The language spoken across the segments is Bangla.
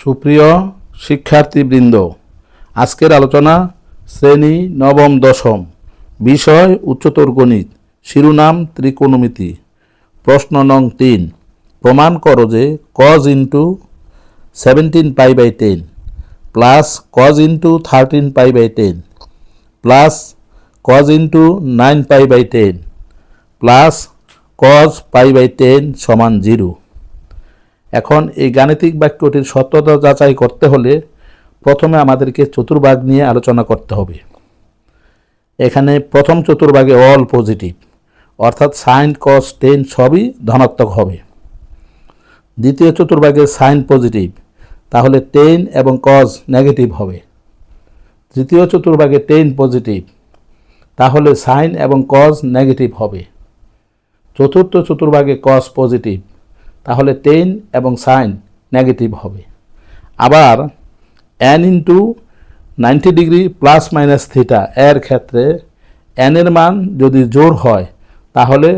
সুপ্রিয় শিক্ষার্থীবৃন্দ, আজকের আলোচনা শ্রেণি নবম দশম, বিষয় উচ্চতর গণিত, শিরোনাম ত্রিকোণমিতি। প্রশ্ন নং তিন, প্রমাণ করো যে cos into seventeen pi by ten plus cos into thirteen pi by ten plus cos into nine pi by ten plus cos pi by ten সমান জিরো এখন এই গাণিতিক বাক্যটির সত্যতা যাচাই করতে হলে প্রথমে আমাদেরকে চতুর্ভাগ নিয়ে আলোচনা করতে হবে। এখানে প্রথম চতুর্ভাগে অল পজিটিভ অর্থাৎ সাইন কস টেন সবই ধনাত্মক হবে। দ্বিতীয় চতুর্ভাগে সাইন পজিটিভ তাহলে টেন এবং কজ নেগেটিভ হবে। তৃতীয় চতুর্ভাগে টেন পজিটিভ তাহলে সাইন এবং কজ নেগেটিভ হবে। চতুর্থ চতুর্ভাগে কস পজিটিভ তাহলে টেন এবং সাইন নেগেটিভ হবে। আবার n into ninety degree plus minus theta এর ক্ষেত্রে এর মান যদি জোর হয়, তাহলে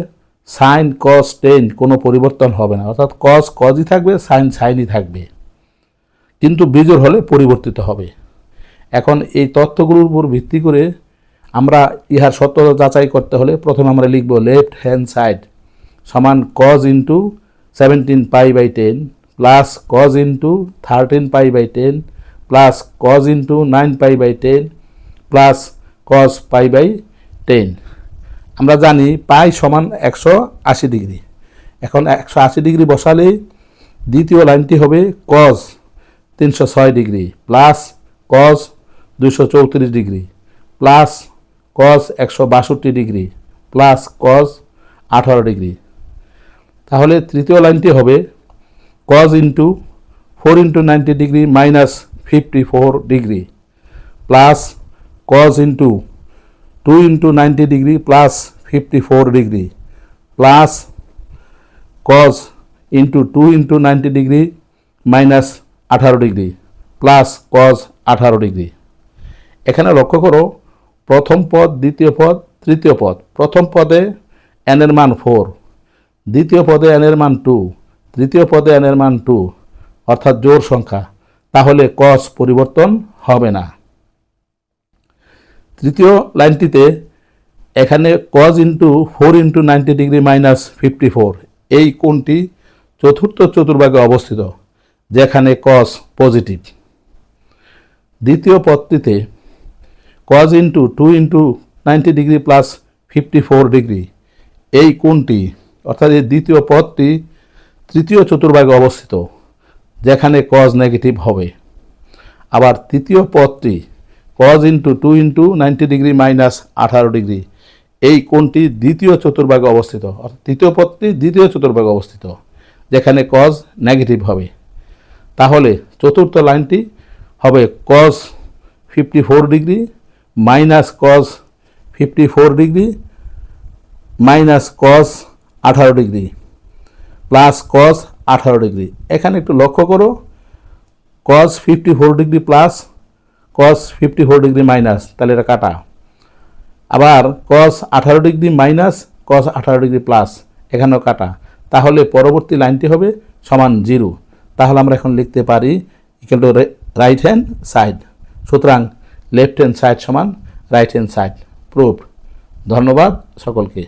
সাইন কস টেন কোনো পরিবর্তন হবে না। অর্থাৎ কস কজই থাকবে সাইন সাইনই থাকবে। কিন্তু বিজোর হলে পরিবর্তিত হবে। এখন এই তথ্যগুলোর উপর ভিত্তি করে আমরা ইহার সত্যতা যাচাই করতে হলে প্রথমে আমরা লিখব লেফট হ্যান্ড সাইড সমান cos into seventeen pi by ten plus cos into thirteen pi by ten plus cos into nine pi by ten plus cos pi by ten আমরা জানি পাই সমান একশো আশি ডিগ্রি। এখন একশো আশি ডিগ্রি বসালেই দ্বিতীয় লাইনটি হবে কজ তিনশো ছয় ডিগ্রি প্লাস দুশো চৌত্রিশ ডিগ্রি প্লাস একশো বাষট্টি ডিগ্রি প্লাস কজ আঠারো ডিগ্রি। তাহলে তৃতীয় লাইনটি হবে cos into four into ninety degree minus fifty four degree plus cos into two into ninety degree plus fifty four degree plus cos into two into ninety degree minus আঠারো ডিগ্রি প্লাস কজ আঠারো ডিগ্রি এখানে লক্ষ্য করো, প্রথম পদ, দ্বিতীয় পদ, তৃতীয় পদ। প্রথম পদে এনের মান ফোর দ্বিতীয় পদে এনের মান টু তৃতীয় পদে এনের মান টু অর্থাৎ জোর সংখ্যা, তাহলে কস পরিবর্তন হবে না। তৃতীয় লাইনটিতে এখানে cos into four into ninety degree minus fifty four এই কোণটি চতুর্থ চতুর্ভাগে অবস্থিত, যেখানে কস পজিটিভ দ্বিতীয় পদটিতে cos into two into ninety degree plus fifty four degree এই কোণটি অর্থাৎ এই দ্বিতীয় পদটি তৃতীয় চতুর্ভাগে অবস্থিত, যেখানে কজ নেগেটিভ হবে। আবার তৃতীয় পদটি cos into two into ninety degree minus আঠারো ডিগ্রি এই কোণটি দ্বিতীয় চতুর্ভাগে অবস্থিত। অর্থাৎ তৃতীয় পদটি দ্বিতীয় চতুর্ভাগে অবস্থিত, যেখানে কজ নেগেটিভ হবে। তাহলে চতুর্থ লাইনটি হবে cos fifty four degree minus cos fifty four degree minus cos আঠারো ডিগ্রি প্লাস কজ আঠারো ডিগ্রি। এখানে একটু লক্ষ্য করো cos fifty four degree plus cos fifty four degree minus, তাহলে এটা কাটা। আবার কজ আঠারো ডিগ্রি মাইনাস কজ আঠারো ডিগ্রি প্লাস, এখানেও কাটা। তাহলে পরবর্তী লাইনটি হবে সমান জিরো। তাহলে আমরা এখন লিখতে পারি equal to right hand side সুতরাং লেফট হ্যান্ড সাইড সমান রাইট হ্যান্ড সাইড প্রুফ ধন্যবাদ সকলকে।